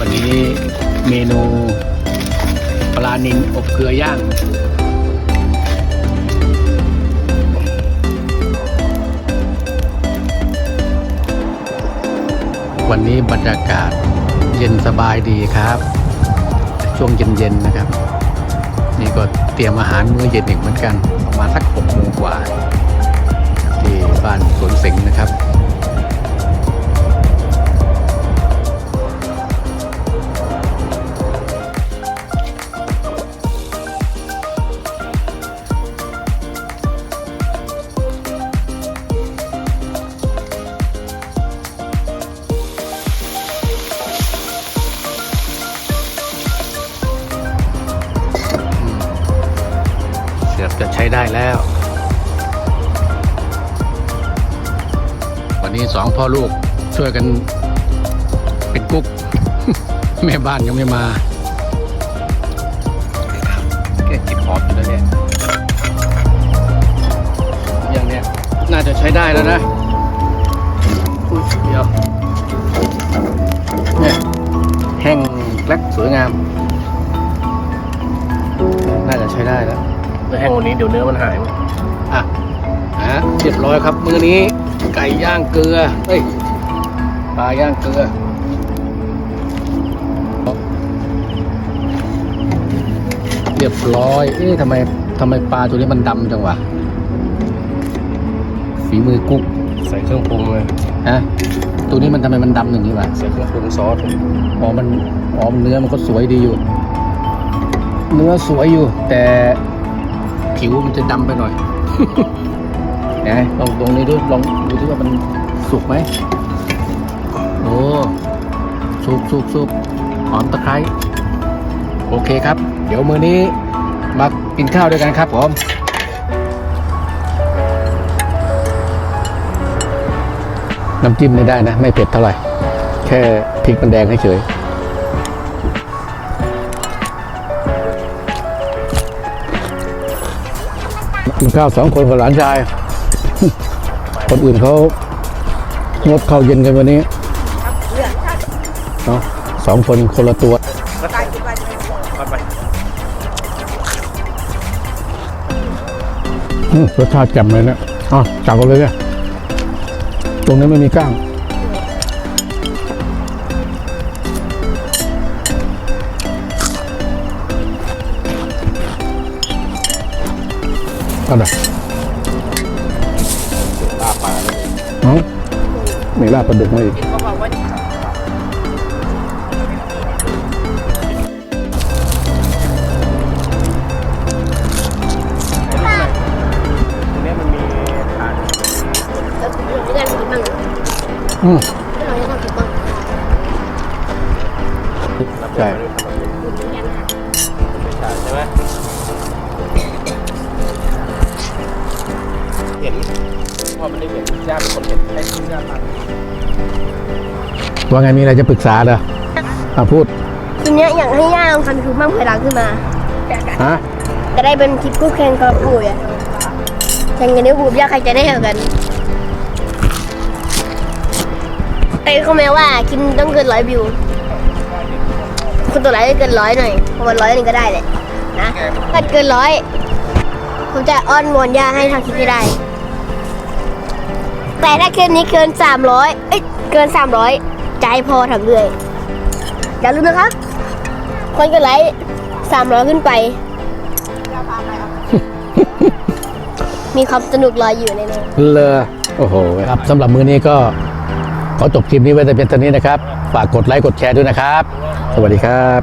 วันนี้เมนูปลานิลอบเกลือย่าง วันนี้บรรยากาศเย็นสบายดีครับ ช่วงเย็นๆนะครับ นี่ก็เตรียมอาหารมื้อเย็นอีกเหมือนกัน ประมาณสักหกโมงกว่า จะใช้ได้แล้ว วันนี้สองพ่อลูกช่วยกันเป็นกุ๊ก แม่บ้านยังไม่มาแกกินหอมอยู่แล้วเนี่ยอย่างเนี้ยน่าจะใช้ได้แล้วนะอุ้ยเดี๋ยวเนี่ยแห้งและสวยงาม น่าจะใช้ได้แล้ว แห้งวันนี้เดี๋ยวเนื้อมันหายอะฮะเรียบร้อยครับมื้อนี้ไก่ย่างเกลือเอ้ยปลาย่างเกลือเรียบร้อย เอ๊ะทำไมทำไมปลาตัวนี้มันดำจังวะ ฝีมือกุ๊กใส่เครื่องปรุงเลยฮะ ตัวนี้มันทำไมมันดำอย่างนี้วะ ใส่เครื่องปรุงซอส อ๋อ มัน อ๋อ เนื้อมันก็สวยดีอยู่ เนื้อสวยอยู่ แต่ ผิวมันจะดำไปหน่อยไหนลองตรงนี้ดูลองดูที่ว่ามันสุกไหมโอ้สุกสุกสุกหอมตะไคร้โอเคครับ เดี๋ยวมือนี้มากินข้าวด้วยกันครับผมน้ำจิ้มนี่ได้นะ ไม่เผ็ดเท่าไหร่ แค่พริกมันแดงให้เฉย นข้าวสองคนกับหลานชาย คนอื่นเขางดข้าวเย็นกันวันนี้เนาะสองคนคนละตัวรสชาติแจ่มเลยเนะอ๋อจับกันเลยเนี่ย ตรงนี้ไม่มีก้าง เอาเลยลาปลาเลยเอ้ามีลาบปลาดุกมาอีกตรงนี้มันมีฐานแล้วคุณอยู่ด้วยกันกี่บ้างอืมเราจะทำกี่บ้างใช่ฐานใช่ไหม เห็นพอมันได้เห็นญาติเป็นคนเห็นให้ญาติมาว่าไงมีอะไรจะปรึกษาเหรออะพูดทีเนี้ยอยากให้ย่าลองทำคลิปบ้างเวลาขึ้นมาฮะจะได้เป็นคลิปคู่แข่งกับปู่อะแข่งกันนิ้วบูบย่าใครจะได้เท่ากันไอ้เขาแม้ว่าคลิปต้องเกินร้อยวิวคนตัวไหนได้เกินร้อยหน่อยประมาณร้อยหนึ่งก็ได้แหละนะถ้าเกินร้อยผมจะอ้อนวอนย่าให้ทำคลิปให้ได้ แต่ถ้าคลิปนี้เกินสามร้อยเอ้ย เกินสามร้อยใจพอทำเรื่อยอย่าลืมนะครับ คนกดไลค์สามร้อยขึ้นไป มีความสนุกรออยู่ในนั้นเลอโอ้โหครับสำหรับมือนี้ก็ ขอจบคลิปนี้ไว้แต่เพียงเท่านี้นะครับ ฝากกดไลค์กดแชร์ด้วยนะครับ สวัสดีครับ